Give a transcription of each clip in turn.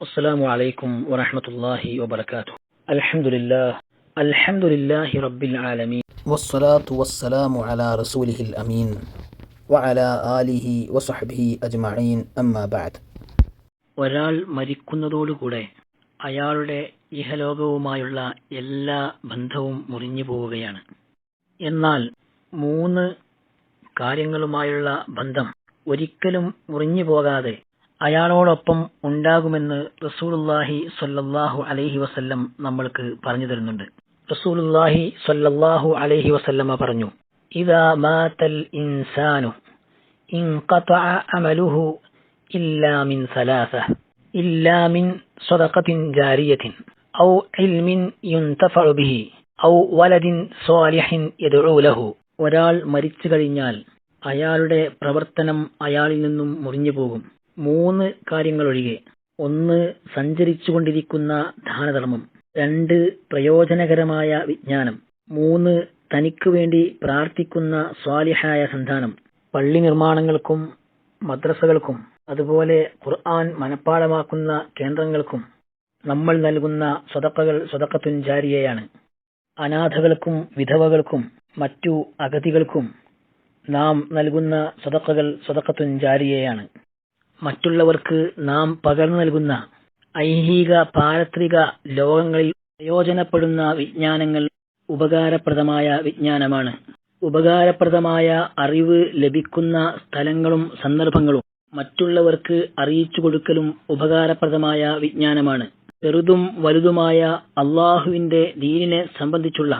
والسلام عليكم ورحمة الله وبركاته الحمد لله الحمد لله رب العالمين والصلاة والسلام على رسوله الأمين وعلى آله وصحبه أجمعين أما بعد ഒരാൾ മരിക്കുന്നതോടുകൂടെ അയാളുടെ ഇഹലോകവുമായുള്ള എല്ലാ ബന്ധവും മുറിഞ്ഞു പോവുകയാണ് എന്നാൽ മൂന്ന് കാര്യങ്ങളുമായുള്ള ബന്ധം ഒരിക്കലും മുറിഞ്ഞു പോകാതെ അയാളോടൊപ്പം ഉണ്ടാകുമെന്ന് റസൂലുല്ലാഹി സൊല്ലാഹു അലൈഹി വസല്ലം നമ്മൾക്ക് പറഞ്ഞു തരുന്നുണ്ട്. റസൂലുല്ലാഹി സൊല്ലാഹു അലൈഹി വസല്ലമ പറഞ്ഞു ഇദാ മാതൽ ഇൻസാനു അമലുഹു ഇല്ലാ മിൻ സലാസ ഇല്ലാ മിൻ സ്വദഖത്തിൻ ജാരിയത്തിൻ ഔ ഇൽമിൻ യുൻതഫഉ ബിഹി ഔ വലദിൻ സ്വാലിഹിൻ യദ്ഉ ലഹു. ഒരാൾ മരിച്ചു കഴിഞ്ഞാൽ അയാളുടെ പ്രവർത്തനം അയാളിൽ നിന്നും മുറിഞ്ഞു പോകും മൂന്ന് കാര്യങ്ങളൊഴികെ. ഒന്ന് സഞ്ചരിച്ചുകൊണ്ടിരിക്കുന്ന ദാനധർമ്മം രണ്ട് പ്രയോജനകരമായ വിജ്ഞാനം. മൂന്ന് തനിക്ക് വേണ്ടി പ്രാർത്ഥിക്കുന്ന സ്വാലിഹായ സന്താനം. പള്ളി നിർമ്മാണങ്ങൾക്കും മദ്രസകൾക്കും അതുപോലെ ഖുർആൻ മനഃപ്പാടമാക്കുന്ന കേന്ദ്രങ്ങൾക്കും നമ്മൾ നൽകുന്ന സ്വതക്കകൾ സ്വതക്കത്തുൻ ജാരിയയാണ്. അനാഥകൾക്കും വിധവകൾക്കും മറ്റു അഗതികൾക്കും നാം നൽകുന്ന സ്വതക്കകൾ സ്വതക്കത്തുൻ ജാരിയയാണ്. മറ്റുള്ളവർക്ക് നാം പകർന്നു നൽകുന്ന ഐഹിക പാരത്രിക ലോകങ്ങളിൽ പ്രയോജനപ്പെടുന്ന വിജ്ഞാനങ്ങൾ ഉപകാരപ്രദമായ വിജ്ഞാനമാണ്. ഉപകാരപ്രദമായ അറിവ് ലഭിക്കുന്ന സ്ഥലങ്ങളും സന്ദർഭങ്ങളും മറ്റുള്ളവർക്ക് അറിയിച്ചു കൊടുക്കലും ഉപകാരപ്രദമായ വിജ്ഞാനമാണ്. ചെറുതും വലുതുമായ അള്ളാഹുവിന്റെ ദീനിനെ സംബന്ധിച്ചുള്ള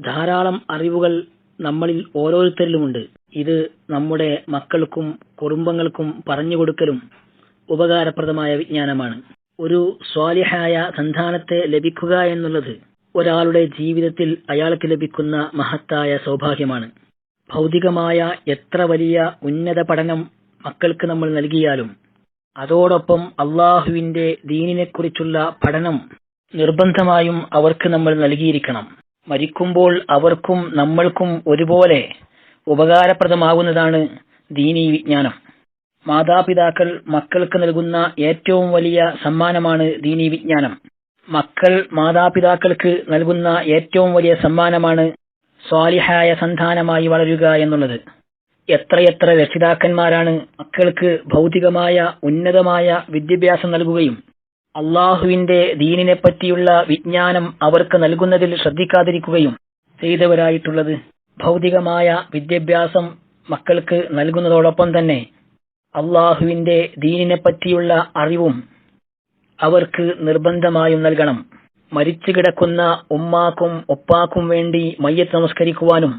ധാരാളം അറിവുകൾ നമ്മളിൽ ഓരോരുത്തരിലുമുണ്ട്. ഇത് നമ്മുടെ മക്കൾക്കും കുടുംബങ്ങൾക്കും പറഞ്ഞു കൊടുക്കലും ഉപകാരപ്രദമായ വിജ്ഞാനമാണ്. ഒരു സ്വാലിഹായ സന്താനത്തെ ലഭിക്കുക എന്നുള്ളത് ഒരാളുടെ ജീവിതത്തിൽ അയാൾക്ക് ലഭിക്കുന്ന മഹത്തായ സൗഭാഗ്യമാണ്. ഭൗതികമായ എത്ര വലിയ ഉന്നത പഠനം മക്കൾക്ക് നമ്മൾ നൽകിയാലും അതോടൊപ്പം അള്ളാഹുവിന്റെ ദീനിനെക്കുറിച്ചുള്ള പഠനം നിർബന്ധമായും അവർക്ക് നമ്മൾ നൽകിയിരിക്കണം. മരിക്കുമ്പോൾ അവർക്കും നമ്മൾക്കും ഒരുപോലെ ഉപകാരപ്രദമാകുന്നതാണ് ദീനീ വിജ്ഞാനം. മാതാപിതാക്കൾ മക്കൾക്ക് നൽകുന്ന ഏറ്റവും വലിയ സമ്മാനമാണ് ദീനീ വിജ്ഞാനം. മക്കൾ മാതാപിതാക്കൾക്ക് നൽകുന്ന ഏറ്റവും വലിയ സമ്മാനമാണ് സ്വാലിഹായ സന്താനമായി വളരുക എന്നുള്ളത്. എത്രയെത്ര രക്ഷിതാക്കന്മാരാണ് മക്കൾക്ക് ഭൗതികമായ ഉന്നതമായ വിദ്യാഭ്യാസം നൽകുകയും അള്ളാഹുവിന്റെ ദീനിനെ പറ്റിയുള്ള വിജ്ഞാനം അവർക്ക് നൽകുന്നതിൽ ശ്രദ്ധിക്കാതിരിക്കുകയും ചെയ്തവരായിട്ടുള്ളത്. ഭൗതികമായ വിദ്യാഭ്യാസം മക്കൾക്ക് നൽകുന്നതോടൊപ്പം തന്നെ അള്ളാഹുവിന്റെ ദീനിനെ പറ്റിയുള്ള അറിവും അവർക്ക് നിർബന്ധമായും നൽകണം. മരിച്ചു കിടക്കുന്ന ഉമ്മാക്കും ഉപ്പാക്കും വേണ്ടി മയ്യത്ത് നമസ്കരിക്കുവാനും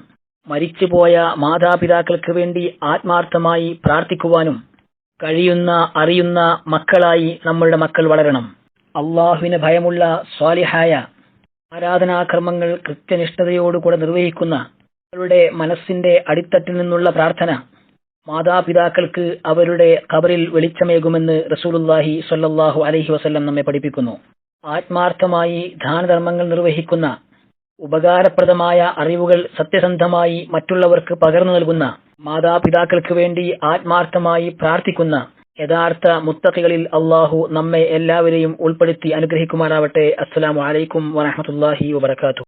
മരിച്ചുപോയ മാതാപിതാക്കൾക്ക് വേണ്ടി ആത്മാർത്ഥമായി പ്രാർത്ഥിക്കുവാനും കഴിയുന്ന അറിയുന്ന മക്കളായി നമ്മളുടെ മക്കൾ വളരണം. അള്ളാഹുവിന് ഭയമുള്ള സ്വാലിഹായ ആരാധനാക്രമങ്ങൾ കൃത്യനിഷ്ഠതയോടുകൂടെ നിർവഹിക്കുന്ന അവരുടെ മനസ്സിന്റെ അടിത്തട്ടിൽ നിന്നുള്ള പ്രാർത്ഥന മാതാപിതാക്കൾക്ക് അവരുടെ കബറിൽ വെളിച്ചമേകുമെന്ന് റസൂലുല്ലാഹി സ്വല്ലല്ലാഹു അലഹി വസല്ലം നമ്മെ പഠിപ്പിക്കുന്നു. ആത്മാർത്ഥമായി ധാനധർമ്മങ്ങൾ നിർവഹിക്കുന്ന ഉപകാരപ്രദമായ അറിവുകൾ സത്യസന്ധമായി മറ്റുള്ളവർക്ക് പകർന്നു നൽകുന്ന മാതാപിതാക്കൾക്ക് വേണ്ടി ആത്മാർത്ഥമായി പ്രാർത്ഥിക്കുന്ന യഥാർത്ഥ മുത്തഖികളിൽ അള്ളാഹു നമ്മെ എല്ലാവരെയും ഉൾപ്പെടുത്തി അനുഗ്രഹിക്കുമാറാവട്ടെ. അസ്സലാമു അലൈക്കും വാഹമത്തല്ലാഹി വബർക്കാത്തു